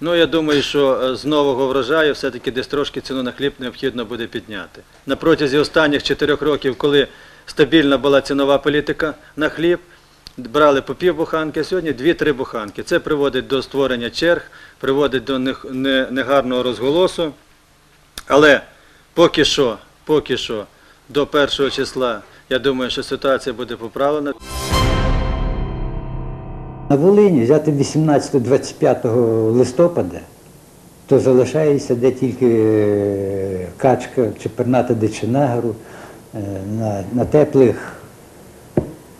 Ну, я думаю, що е, з нового врожаю все-таки десь трошки ціну на хліб необхідно буде підняти. На протязі останніх чотирьох років, коли стабільна була цінова політика на хліб, брали по пів буханки, а сьогодні дві-три буханки. Це приводить до створення черг, приводить до негарного розголосу. Але поки що, поки що, до першого числа, я думаю, що ситуація буде поправлена. На Волині взяти 18-25 листопада, то залишається де тільки е, качка чи перната дичинагару е, на, на теплих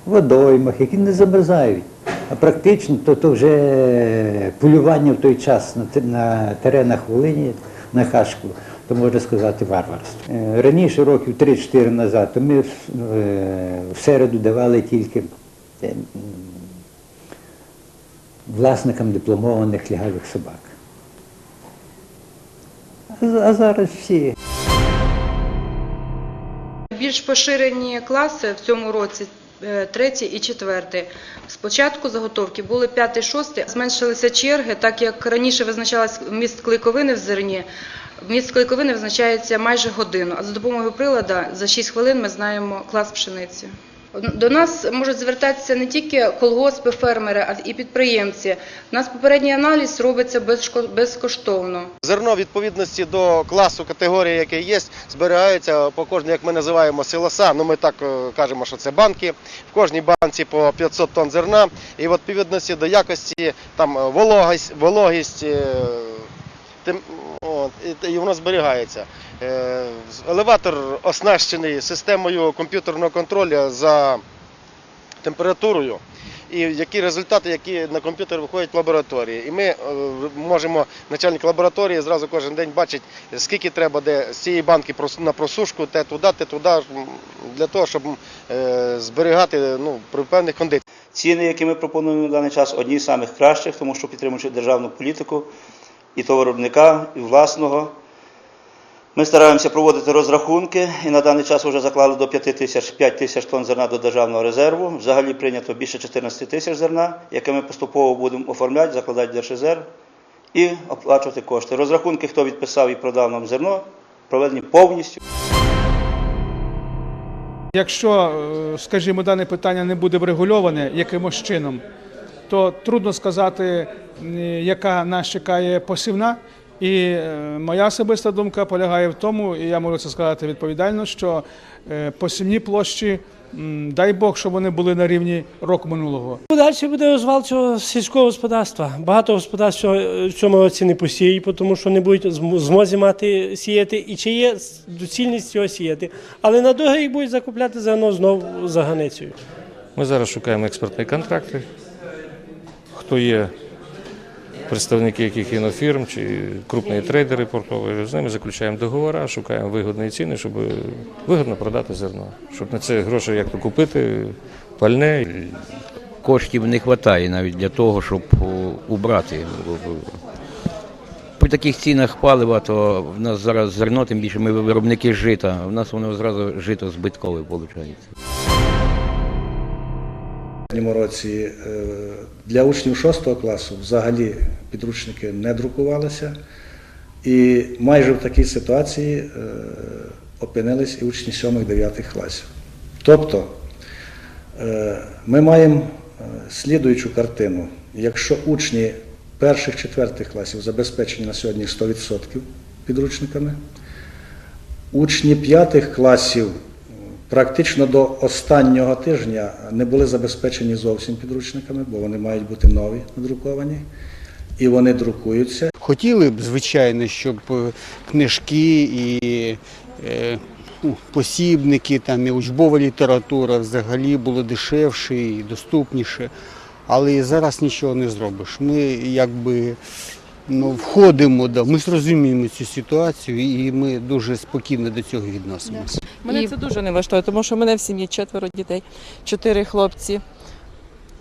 водоймах, які не замерзають. А практично то, то вже полювання в той час на, на теренах Волині, на качку, то можна сказати варварство. Е, Раніше, років 3-4 назад, то ми е, в середу давали тільки е, власникам дипломованих лягавих собак. А зараз всі. Більш поширені класи в цьому році е, третій і четвертий. Спочатку заготовки були п'ятий, шостий, зменшилися черги, так як раніше визначалась вміст клейковини в зерні. Вміст клейковини визначається майже годину, а за допомогою прилада за 6 хвилин ми знаємо клас пшениці. До нас можуть звертатися не тільки колгоспи, фермери, а і підприємці. У нас попередній аналіз робиться безкоштовно. Зерно відповідності до класу категорії, який є, зберігається по кожній, як ми називаємо, силоса. Ну ми так е, кажемо, що це банки. В кожній банці по 500 тонн зерна. І в відповідності до якості там е, вологість, вологість е, тим, от, і воно зберігається. Е, Елеватор оснащений системою комп'ютерного контролю за температурою. І які результати, які на комп'ютер виходять в лабораторії. І ми е, можемо, начальник лабораторії зразу кожен день бачить, скільки треба де з цієї банки на просушку, те туди, те туди, для того, щоб е, зберігати ну, при певних кондиціях. Ціни, які ми пропонуємо на даний час, одні з самих кращих, тому що підтримуючи державну політику і то виробника, і власного. Ми стараємося проводити розрахунки і на даний час вже заклали до 5 тисяч, 5 тисяч тонн зерна до державного резерву. Взагалі прийнято більше 14 тисяч зерна, яке ми поступово будемо оформляти, закладати в держрезерв і оплачувати кошти. Розрахунки, хто відписав і продав нам зерно, проведені повністю. Якщо, е, скажімо, дане питання не буде врегульоване якимось чином, то трудно сказати, яка нас чекає посівна. І е, моя особиста думка полягає в тому, і я можу це сказати відповідально, що е, посівні площі, дай Бог, щоб вони були на рівні року минулого. Далі буде розвал цього сільського господарства. Багато господарств в цьому році не посіють, тому що не будуть змозі мати сіяти. І чи є доцільність цього сіяти. Але на другий рік будуть закупляти зерно знову за границею. Ми зараз шукаємо експертні контракти. Хто є представники яких інофірм чи крупні трейдери портові, з ними заключаємо договори, шукаємо вигідні ціни, щоб вигідно продати зерно. Щоб на це гроші як то купити, пальне. коштів не вистачає навіть для того, щоб убрати. При таких цінах палива, то в нас зараз зерно, тим більше ми виробники жита, в нас воно зразу жито збиткове виходить. Році е, для учнів 6 класу взагалі підручники не друкувалися. І майже в такій ситуації е, опинились і учні 7-9 класів. Тобто е, ми маємо слідуючу картину. Якщо учні перших четвертих класів забезпечені на сьогодні 100% підручниками, учні п'ятих класів практично до останнього тижня не були забезпечені зовсім підручниками, бо вони мають бути нові надруковані, і вони друкуються. Хотіли б, звичайно, щоб е, книжки і е, ну, посібники, там, і учбова література взагалі було дешевше і доступніше. Але зараз нічого не зробиш. Ми якби ну, входимо, да, ми зрозуміємо цю ситуацію і ми дуже спокійно до цього відносимося. Мене це дуже не влаштовує, тому що в мене в сім'ї четверо дітей, чотири хлопці.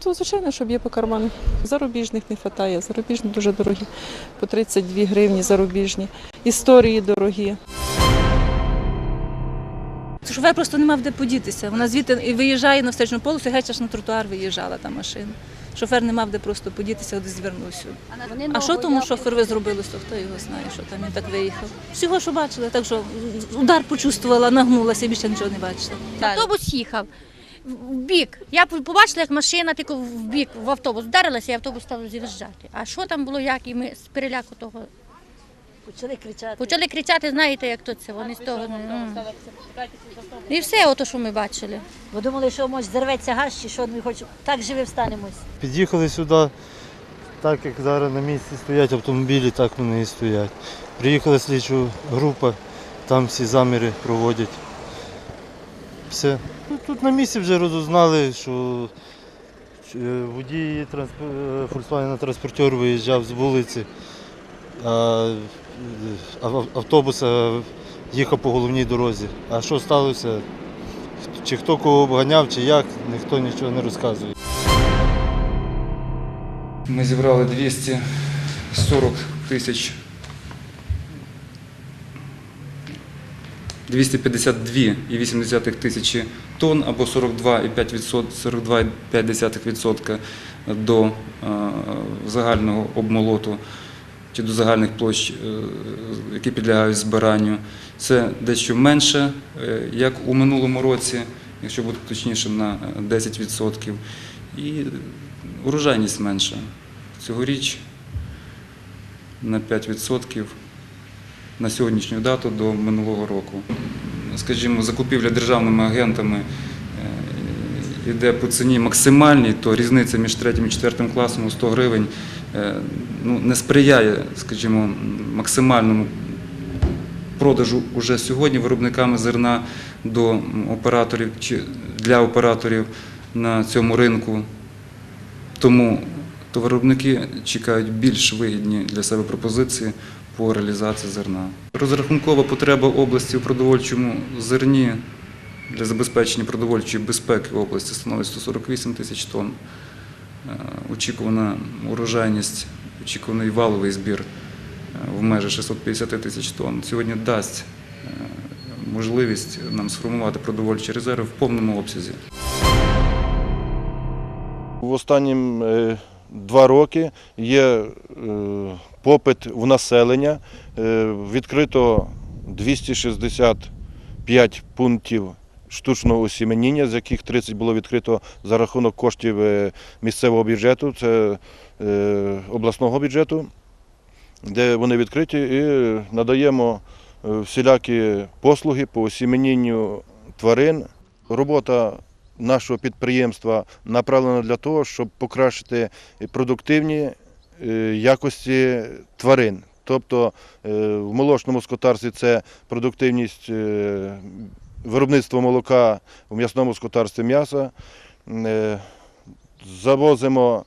То, звичайно, щоб є по карману. Зарубіжних не вистачає, зарубіжні дуже дорогі. По 32 гривні зарубіжні. Історії дорогі. Шофер просто не мав де подітися. Вона звідти і виїжджає на встречну полосу, геть аж на тротуар виїжджала та машина. Шофер не мав де просто подітися, от звернувся. А що тому шоферові зробилося, хто його знає, що там він так виїхав. Всього, що бачила, так що удар почувствувала, нагнулася, більше нічого не бачила. Автобус їхав в бік. Я побачила, як машина тільки в бік в автобус вдарилася, і автобус став з'їжджати. А що там було, як, і ми з переляку того Почали кричати. почали кричати, знаєте, як то це, вони з того. м. І все, ото, що ми бачили. Бо думали, що може зірветься газ, чи що ми хоч так живі встанемось. Під'їхали сюди, так як зараз на місці стоять автомобілі, так вони і стоять. Приїхала слідча група, там всі заміри проводять. Все. Ну, Тут на місці вже розузнали, що е, водій трансп- е, Volkswagen транспортер виїжджав з вулиці, а автобус е, їхав по головній дорозі. А що сталося? Чи хто кого обганяв, чи як, ніхто нічого не розказує. Ми зібрали 240 тисяч 252,8 тисячі тонн або 42,5% 42,5% до е, загального обмолоту чи до загальних площ, е, які підлягають збиранню. Це дещо менше, е, як у минулому році, якщо бути точнішим, на 10%. І урожайність менша. Цьогоріч на 5% на сьогоднішню дату до минулого року. Скажімо, закупівля державними агентами е, йде по ціні максимальній, то різниця між третім і четвертим класом у 100 гривень е, ну, не сприяє, скажімо, максимальному продажу уже сьогодні виробниками зерна до операторів чи для операторів на цьому ринку. Тому товаровиробники чекають більш вигідні для себе пропозиції по реалізації зерна. Розрахункова потреба області у продовольчому зерні для забезпечення продовольчої безпеки області становить 148 тисяч тонн. Е, Очікувана урожайність, очікуваний валовий збір е, в межах 650 тисяч тонн. Сьогодні дасть е, можливість нам сформувати продовольчі резерви в повному обсязі. В останні два роки є попит в населення. Відкрито 265 пунктів штучного осіменіння, з яких 30 було відкрито за рахунок коштів е, місцевого бюджету, це е, обласного бюджету, де вони відкриті і надаємо е, всілякі послуги по осіменінню тварин. Робота нашого підприємства направлена для того, щоб покращити продуктивні якості тварин. Тобто в молочному скотарстві це продуктивність виробництва молока, в м'ясному скотарстві м'яса. Е, Завозимо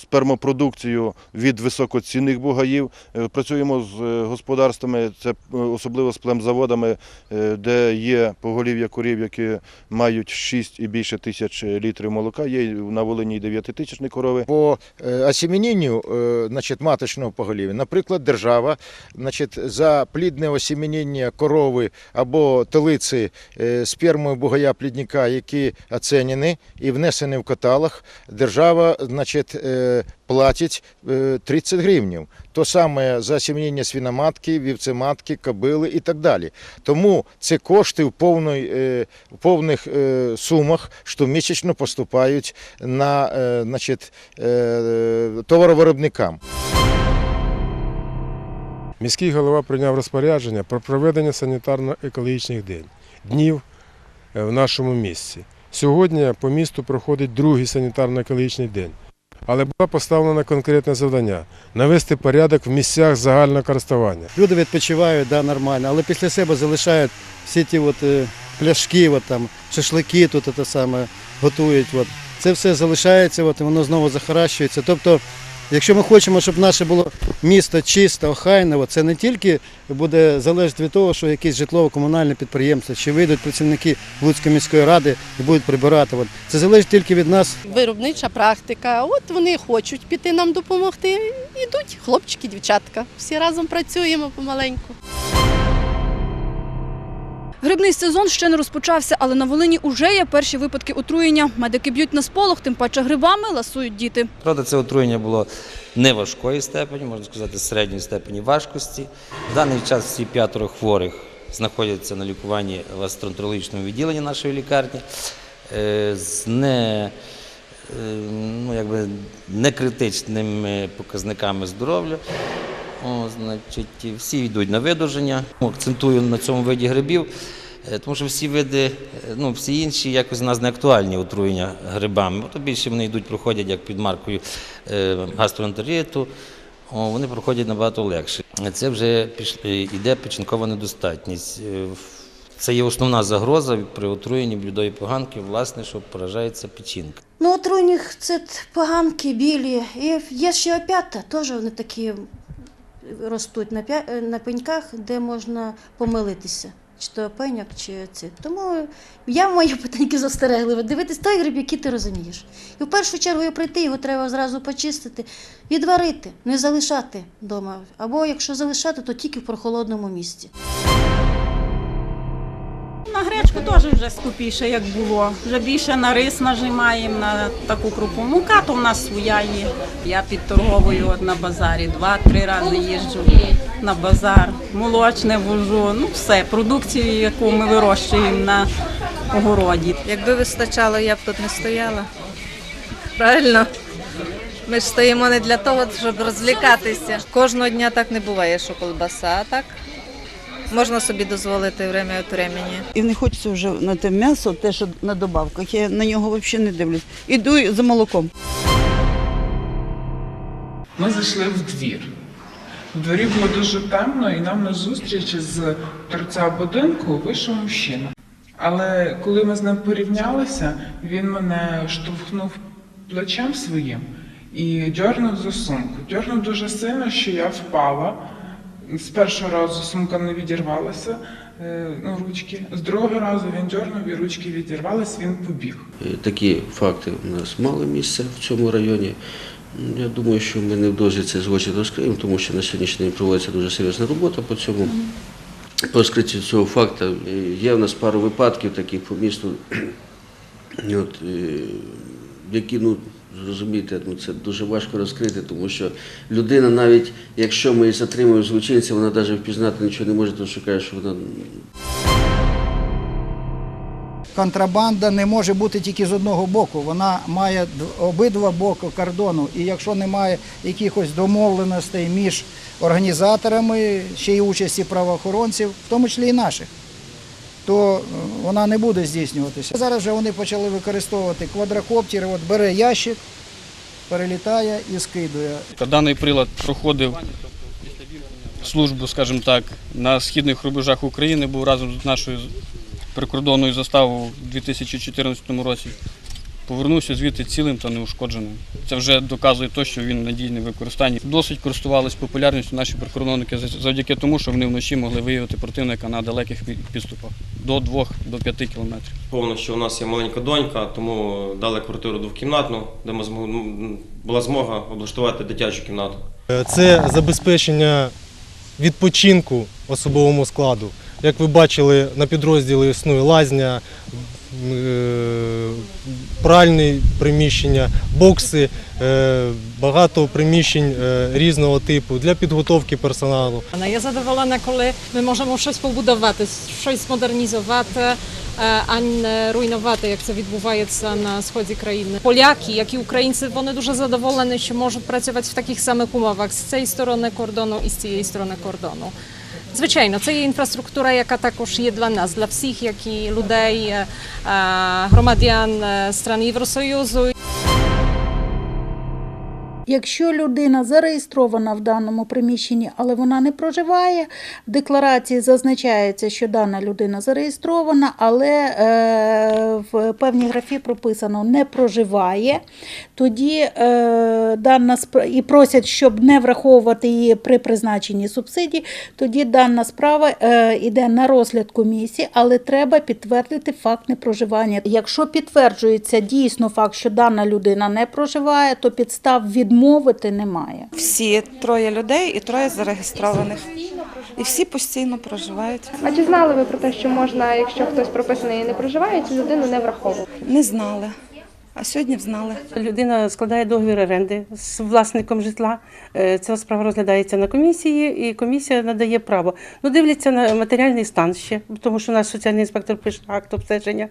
спермопродукцію від високоцінних бугаїв. Е, Працюємо з е, господарствами, це е, особливо з племзаводами, е, де є поголів'я корів, які мають 6 і більше тисяч літрів молока. Є на Волині і 9 тисячні корови. По е, осіменінню е, значить, маточного поголів'я, наприклад, держава значить, за плідне осіменіння корови або телиці е, спермою бугая плідника, які оцінені і внесені в каталог, держава значить, е, платить е, 30 гривнів. То саме за осіменіння свиноматки, вівцематки, кобили і так далі. Тому ці кошти в, повної, е, в повних е, сумах щомісячно поступають на е, значить, е, товаровиробникам. Міський голова прийняв розпорядження про проведення санітарно-екологічних днів е, в нашому місті. Сьогодні по місту проходить другий санітарно-екологічний день. Але було поставлено конкретне завдання навести порядок в місцях загального користування. Люди відпочивають, да, нормально, але після себе залишають всі ті от, е, пляшки, от, там, шашлики тут це саме готують. От. Це все залишається, от, і воно знову захаращується. Тобто, якщо ми хочемо, щоб наше було місто чисте, охайне, це не тільки буде залежати від того, що якісь житлово-комунальне підприємство, чи вийдуть працівники Луцької міської ради і будуть прибирати. От. Це залежить тільки від нас. Виробнича практика. От вони хочуть піти нам допомогти. Ідуть хлопчики, дівчатка. Всі разом працюємо помаленьку. Грибний сезон ще не розпочався, але на Волині уже є перші випадки отруєння. Медики б'ють на сполох, тим паче грибами ласують діти. Правда, це отруєння було не важкої степені, можна сказати, середньої степені важкості. В даний час всі п'ятеро хворих знаходяться на лікуванні в гастроентерологічному відділенні нашої лікарні е, з не, е, ну, якби, некритичними показниками здоров'я. О, значить, всі йдуть на видуження. Акцентую на цьому виді грибів, е, тому що всі види, е, ну всі інші якось у нас не актуальні отруєння грибами. То більше вони йдуть, проходять як під маркою е, гастроентериту. О, вони проходять набагато легше. Це вже піш- е, йде печінкова недостатність. Це є основна загроза при отруєнні блюдої поганки, власне, що поражається печінка. Ну, отруйних це поганки білі. І є ще опята, теж вони такі ростуть на, пя- на пеньках, де можна помилитися. Чи то пеньок, чи це. Тому я маю питання застерегливо. Дивитись той гриб, який ти розумієш. І в першу чергу прийти, його треба зразу почистити, відварити, не залишати вдома. Або якщо залишати, то тільки в прохолодному місці. На гречку теж вже скупіше, як було. Вже більше на рис нажимаємо на таку крупу. Мука то в нас своя є. Я підторговую от на базарі. Два-три рази їжджу на базар. Молочне вожу. Ну все, продукцію, яку ми вирощуємо на огороді. Якби вистачало, я б тут не стояла. Правильно? Ми ж стоїмо не для того, щоб розвлікатися. Кожного дня так не буває, що колбаса, так можна собі дозволити время від времени. І не хочеться вже на те м'ясо, те, що на добавках. Я на нього взагалі не дивлюсь. Іду за молоком. Ми зайшли в двір. В дворі було дуже темно, і нам на зустріч з торця будинку вийшов мужчина. Але коли ми з ним порівнялися, він мене штовхнув плечем своїм і дьорнув за сумку. Дьорнув дуже сильно, що я впала. З першого разу сумка не відірвалася, е, ну, ручки. З другого разу він дьорнув і ручки відірвались, він побіг. Е, Такі факти у нас мали місце в цьому районі. Я думаю, що ми невдовзі цей злочин розкриємо, тому що на сьогоднішній день проводиться дуже серйозна робота по цьому. По розкриттю цього факту є в нас пару випадків таких по місту, е, які, ну, зрозумієте, ну, це дуже важко розкрити, тому що людина, навіть якщо ми її затримуємо злочинця, вона навіть впізнати нічого не може, тому що каже, що вона Контрабанда не може бути тільки з одного боку. Вона має обидва боки кордону. І якщо немає якихось домовленостей між організаторами, ще й участі правоохоронців, в тому числі і наших, то е, вона не буде здійснюватися. Зараз вже вони почали використовувати квадрокоптери, от бере ящик, перелітає і скидує. Даний прилад проходив службу, скажімо так, на східних рубежах України, був разом з нашою прикордонною заставою у 2014 році. Повернувся звідти цілим та неушкодженим. Це вже доказує те, що він надійний в використанні. Досить користувались популярністю наші прикордонники завдяки тому, що вони вночі могли виявити противника на далеких підступах до 2 до 5 кілометрів. Повно, що у нас є маленька донька, тому дали квартиру двокімнатну, де ми змогли, ну, була змога облаштувати дитячу кімнату. Це забезпечення відпочинку особовому складу. Як ви бачили, на підрозділі існує лазня, е, пральні приміщення, бокси, е, багато приміщень е, різного типу для підготовки персоналу. Я задоволена, коли ми можемо щось побудувати, щось модернізувати, е, а не руйнувати, як це відбувається на сході країни. Поляки, як і українці, вони дуже задоволені, що можуть працювати в таких самих умовах з цієї сторони кордону і з цієї сторони кордону. Звичайно, це є інфраструктура, яка також є для нас, для всіх, як і людей, е, е, громадян е, стран Євросоюзу. Якщо людина зареєстрована в даному приміщенні, але вона не проживає, в декларації зазначається, що дана людина зареєстрована, але е, в певній графі прописано не проживає, тоді е, дана і просять, щоб не враховувати її при призначенні субсидій, тоді дана справа е, йде на розгляд комісії, але треба підтвердити факт непроживання. Якщо підтверджується дійсно факт, що дана людина не проживає, то підстав відмовити немає. Всі троє людей і троє зареєстрованих. і всі постійно проживають. А чи знали ви про те, що можна, якщо хтось прописаний і не проживає, цю людину не враховувати? Не знали, а сьогодні знали. Людина складає договір оренди з власником житла. Е, Ця справа розглядається на комісії, і комісія надає право. Ну, дивляться на матеріальний стан ще, тому що наш соціальний інспектор пише акт обстеження.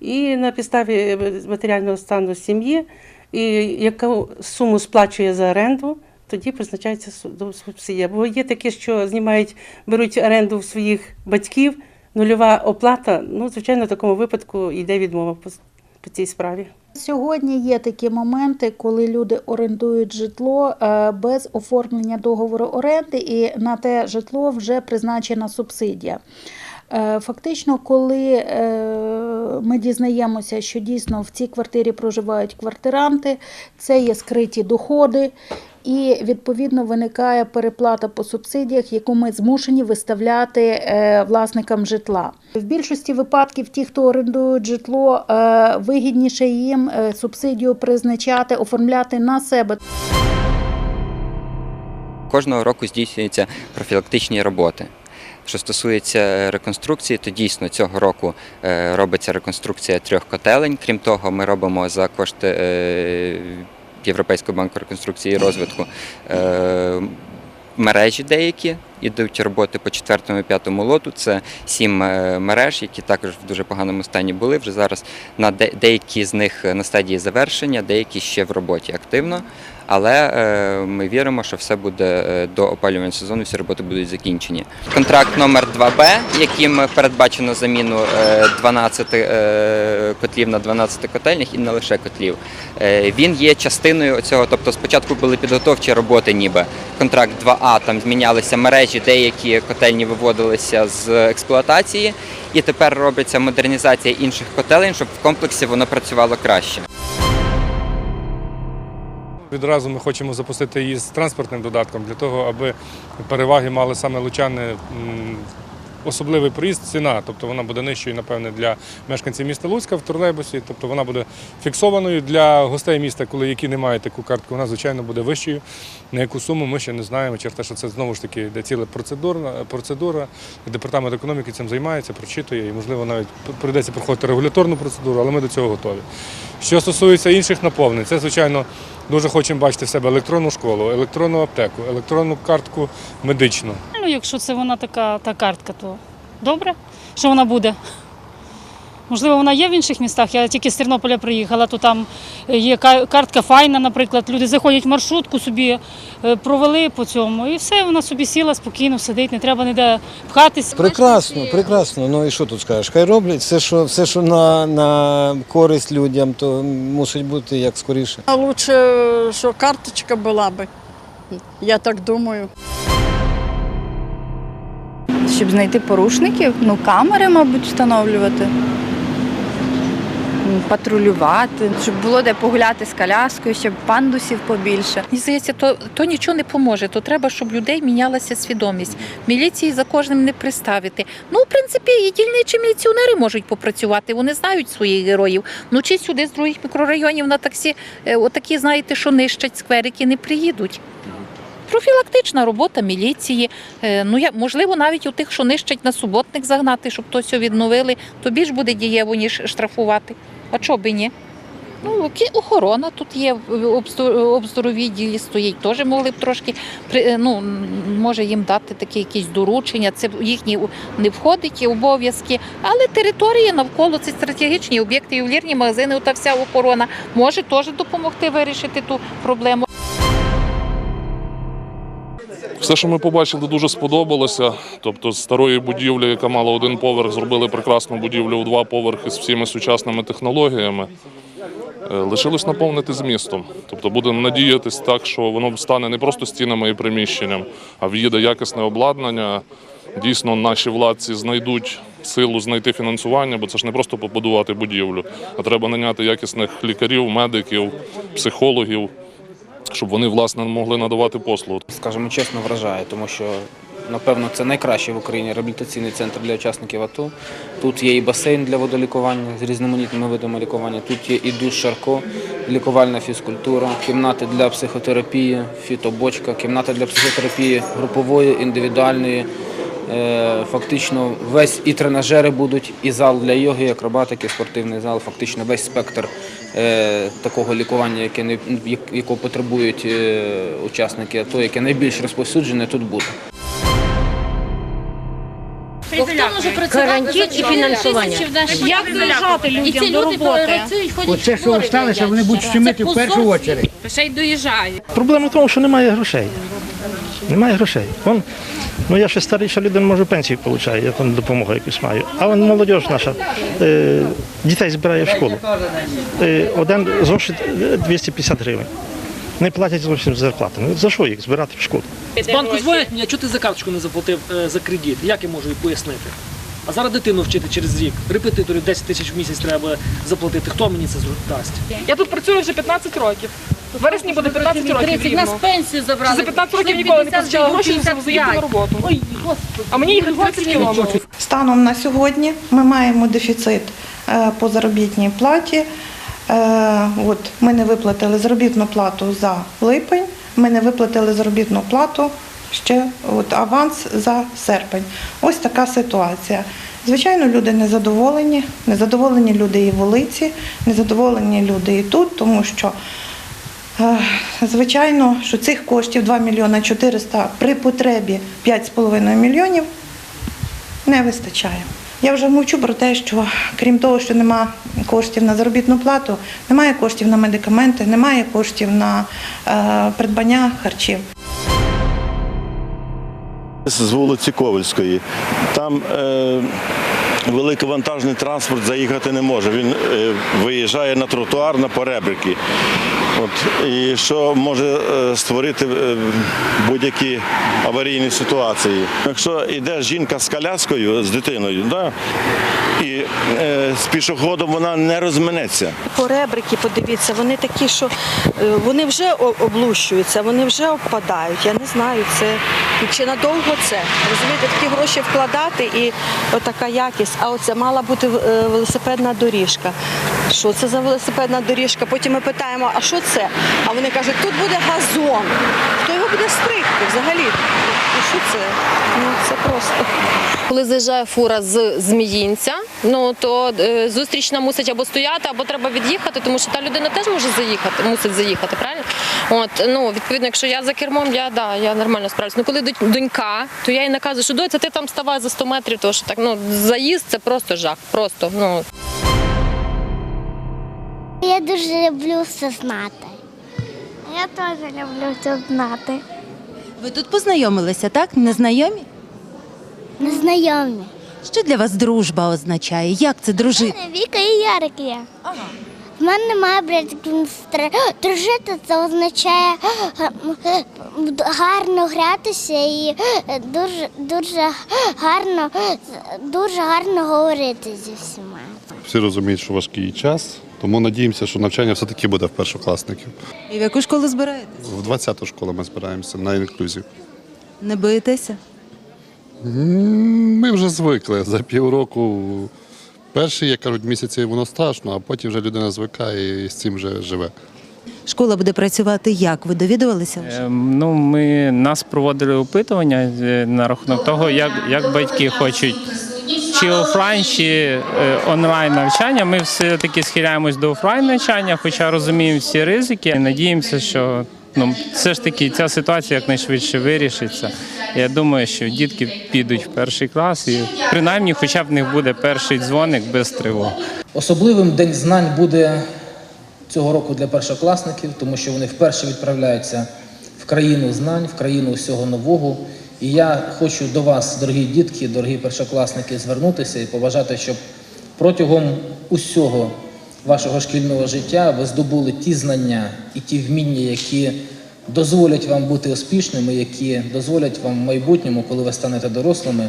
І на підставі е, матеріального стану сім'ї, і яку суму сплачує за оренду, тоді призначається су- субсидія. Бо є таке, що знімають, беруть оренду в своїх батьків, нульова оплата. Ну, звичайно, в такому випадку йде відмова по, по цій справі. Сьогодні є такі моменти, коли люди орендують житло е, без оформлення договору оренди, і на те житло вже призначена субсидія. Е, Фактично, коли е, ми дізнаємося, що дійсно в цій квартирі проживають квартиранти, це є скриті доходи, і відповідно виникає переплата по субсидіях, яку ми змушені виставляти е, власникам житла. В більшості випадків ті, хто орендують житло, вигідніше їм субсидію призначати, оформляти на себе. Кожного року здійснюються профілактичні роботи. Що стосується реконструкції, то дійсно цього року е, робиться реконструкція трьох котелень. Крім того, ми робимо за кошти е, Європейського банку реконструкції і розвитку е, мережі деякі. Ідуть роботи по четвертому і п'ятому лоту. Це сім е, мереж, які також в дуже поганому стані були. Вже зараз на деякі з них на стадії завершення, деякі ще в роботі активно. Але е, ми віримо, що все буде е, до опалювального сезону, всі роботи будуть закінчені. Контракт номер 2Б, яким передбачено заміну е, 12 е, котлів на 12 котельних і не лише котлів. Він є частиною цього. Тобто спочатку були підготовчі роботи, ніби контракт 2А, там змінялися мережі, деякі котельні виводилися з експлуатації, і тепер робиться модернізація інших котелень, щоб в комплексі воно працювало краще. Відразу ми хочемо запустити її з транспортним додатком для того, аби переваги мали саме лучани. Особливий проїзд, ціна, тобто вона буде нижчою, напевне, для мешканців міста Луцька в тролейбусі, тобто вона буде фіксованою для гостей міста, коли які не мають таку картку, вона звичайно буде вищою. На яку суму ми ще не знаємо. Через те, що це знову ж таки йде ціла процедура, процедура. Департамент економіки цим займається, прочитує і, можливо, навіть прийдеться проходити регуляторну процедуру, але ми до цього готові. Що стосується інших наповнень, це звичайно дуже хочемо бачити в себе електронну школу, електронну аптеку, електронну картку медичну. Якщо це вона така та картка, то добре, що вона буде. Можливо, вона є в інших містах. Я тільки з Тернополя приїхала, то там є картка файна, наприклад. Люди заходять в маршрутку собі, е, провели по цьому, і все, вона собі сіла спокійно, сидить, не треба ніде пхатись. Прекрасно, прекрасно. Ну і що тут скажеш? Хай роблять все, що все, що на, на користь людям, то мусить бути як скоріше. А лучше, що карточка була би. Я так думаю. Щоб знайти порушників, ну камери, мабуть, встановлювати, патрулювати, щоб було де погуляти з коляскою, щоб пандусів побільше. Мені здається, то, то нічого не поможе. То треба, щоб людей мінялася свідомість. Міліції за кожним не приставити. Ну, в принципі, і дільничі міліціонери можуть попрацювати. Вони знають своїх героїв. Ну чи сюди з других мікрорайонів на таксі, е, отакі, знаєте, що нищать скверики, не приїдуть. Профілактична робота міліції. Е, Ну, я, можливо, навіть у тих, що нищать на суботник загнати, щоб то відновили, то більш буде дієво, ніж штрафувати. А чого би ні? Ну, охорона тут є, обздорові відділі стоїть, теж могли б трошки, е, ну, може їм дати такі якісь доручення, це їхні не входить обов'язки, але території навколо, це стратегічні об'єкти, ювелірні магазини, та вся охорона може теж допомогти вирішити ту проблему. Все, що ми побачили, дуже сподобалося. Тобто, з старої будівлі, яка мала один поверх, зробили прекрасну будівлю у два поверхи з всіма сучасними технологіями. Е, Лишилось наповнити змістом. Тобто будемо надіятись так, що воно стане не просто стінами і приміщенням, а в'їде якісне обладнання. Дійсно, наші владці знайдуть силу знайти фінансування, бо це ж не просто побудувати будівлю, а треба наняти якісних лікарів, медиків, психологів, щоб вони власне могли надавати послугу. скажімо чесно, вражає, тому що напевно це найкращий в Україні реабілітаційний центр для учасників АТО. Тут є і басейн для водолікування з різноманітними видами лікування. Тут є і душ Шарко, лікувальна фізкультура, кімнати для психотерапії, фітобочка, кімната для психотерапії групової, індивідуальної. Е, Фактично весь і тренажери будуть, і зал для йоги, і акробатики, спортивний зал, фактично весь спектр е, такого лікування, яке якого потребують е, учасники АТО, яке найбільш розповсюджене, тут буде. Хто може Карантин і фінансування. Як доїжджати людям до роботи? Оце, що залишилося, вони будуть щемити в першу чергу. Ще й доїжджають. Проблема в тому, що немає грошей. Немає грошей. Вон, ну я ще старіша людина, може пенсію отримую, я там допомогу якусь маю. А вон молодь наша е, дітей збирає в школу. Е, один зошит е, 250 гривень. Не платять зовсім зарплати. Ну за що їх збирати в школу? З банку дзвонять мені, а чого ти за карточку не заплатив е, за кредит? Як я можу їй пояснити? А зараз дитину вчити через рік. Репетиторів 10 тисяч в місяць треба заплатити. Хто мені це дасть? Я тут працюю вже 15 років. В вересні буде 15 років 30, рівно. нас пенсію забрали. За 15 років ніколи не позичала гроші, щоб заїхати на роботу. Ой, господи. А мені їхати 30 кілометрів. Станом на сьогодні ми маємо дефіцит е, по заробітній платі. Е, От, ми не виплатили заробітну плату за липень, ми не виплатили заробітну плату ще от, аванс за серпень. Ось така ситуація. Звичайно, люди незадоволені, незадоволені люди і в вулиці, незадоволені люди і тут, тому що Е, Звичайно, що цих коштів 2 мільйони 400 при потребі 5,5 мільйонів не вистачає. Я вже мовчу про те, що крім того, що нема коштів на заробітну плату, немає коштів на медикаменти, немає коштів на е, придбання харчів. З вулиці Ковальської. Там е, великовантажний транспорт заїхати не може. Він е, виїжджає на тротуар на поребрики. От, і що може е, створити е, будь-які аварійні ситуації. Якщо йде жінка з коляскою, з дитиною, да, і е, з пішоходом вона не розминеться. Поребрики, подивіться, вони такі, що е, вони вже облущуються, вони вже обпадають. Я не знаю, це чи надовго це. Розумієте, такі гроші вкладати і отака якість. А оце мала бути е, велосипедна доріжка. Що це за велосипедна доріжка? Потім ми питаємо, а що це? А вони кажуть, тут буде газон. Хто його буде стригти взагалі? Що це? Ну це просто. Коли заїжджає фура з Зміїнця, ну то е, зустрічна мусить або стояти, або треба від'їхати, тому що та людина теж може заїхати, мусить заїхати, правильно? От ну відповідно, якщо я за кермом, я да, я нормально справлюсь. Ну коли донька, то я їй наказую, що доця, ти там ставай за 100 метрів, тому що так ну заїзд це просто жах. Просто ну. Я дуже люблю все знати. Я теж люблю все знати. Ви тут познайомилися, так? Незнайомі? Незнайомі. Що для вас дружба означає? Як це дружити? Віка і Ярик є. В мене немає братів сестри. Дружити це означає е, гарно гратися і е, дуже, дуже гарно, дуже гарно говорити зі всіма. Всі розуміють, що важкий час, тому надіємося, що навчання все-таки буде в першокласників. І в яку школу збираєтесь? В 20-ту школу ми збираємося на інклюзію. Не боїтеся? Ми вже звикли за півроку. Перші, як кажуть, місяці воно страшно, а потім вже людина звикає і з цим вже живе. Школа буде працювати як? Ви довідувалися? вже? Ем, Ну, ми нас проводили опитування е, на рахунок того, як, як батьки хочуть чи офлайн, чи е, онлайн навчання. Ми все-таки схиляємось до офлайн навчання, хоча розуміємо всі ризики. Надіємося, що ну, все ж таки ця ситуація якнайшвидше вирішиться. Я думаю, що дітки підуть в перший клас і принаймні хоча б в них буде перший дзвоник без тривог. Особливим День знань буде цього року для першокласників, тому що вони вперше відправляються в країну знань, в країну всього нового. І я хочу до вас, дорогі дітки, дорогі першокласники, звернутися і побажати, щоб протягом усього вашого шкільного життя ви здобули ті знання і ті вміння, які дозволять вам бути успішними, які дозволять вам в майбутньому, коли ви станете дорослими,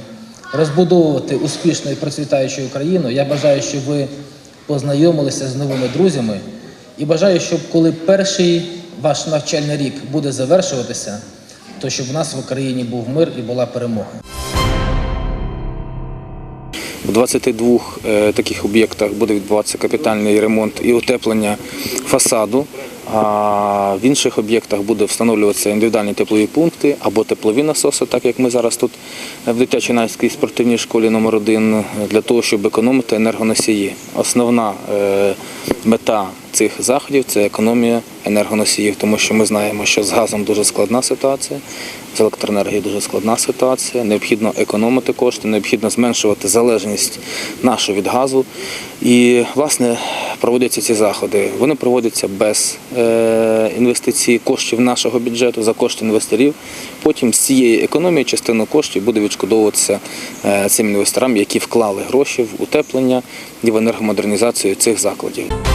розбудовувати успішну і процвітаючу Україну. Я бажаю, щоб ви познайомилися з новими друзями і бажаю, щоб коли перший ваш навчальний рік буде завершуватися, то щоб в нас в Україні був мир і була перемога. В 22 е, таких об'єктах буде відбуватися капітальний ремонт і утеплення фасаду. А в інших об'єктах буде встановлюватися індивідуальні теплові пункти або теплові насоси, так як ми зараз тут в дитячо-юнацькій спортивній школі номер 1 для того, щоб економити енергоносії. Основна е, мета цих заходів це економія енергоносіїв, тому що ми знаємо, що з газом дуже складна ситуація, з електроенергією дуже складна ситуація. Необхідно економити кошти, необхідно зменшувати залежність нашу від газу. І, власне, проводяться ці заходи. Вони проводяться без е, інвестицій коштів нашого бюджету за кошти інвесторів. Потім з цієї економії частину коштів буде відшкодовуватися е, цим інвесторам, які вклали гроші в утеплення і в енергомодернізацію цих закладів.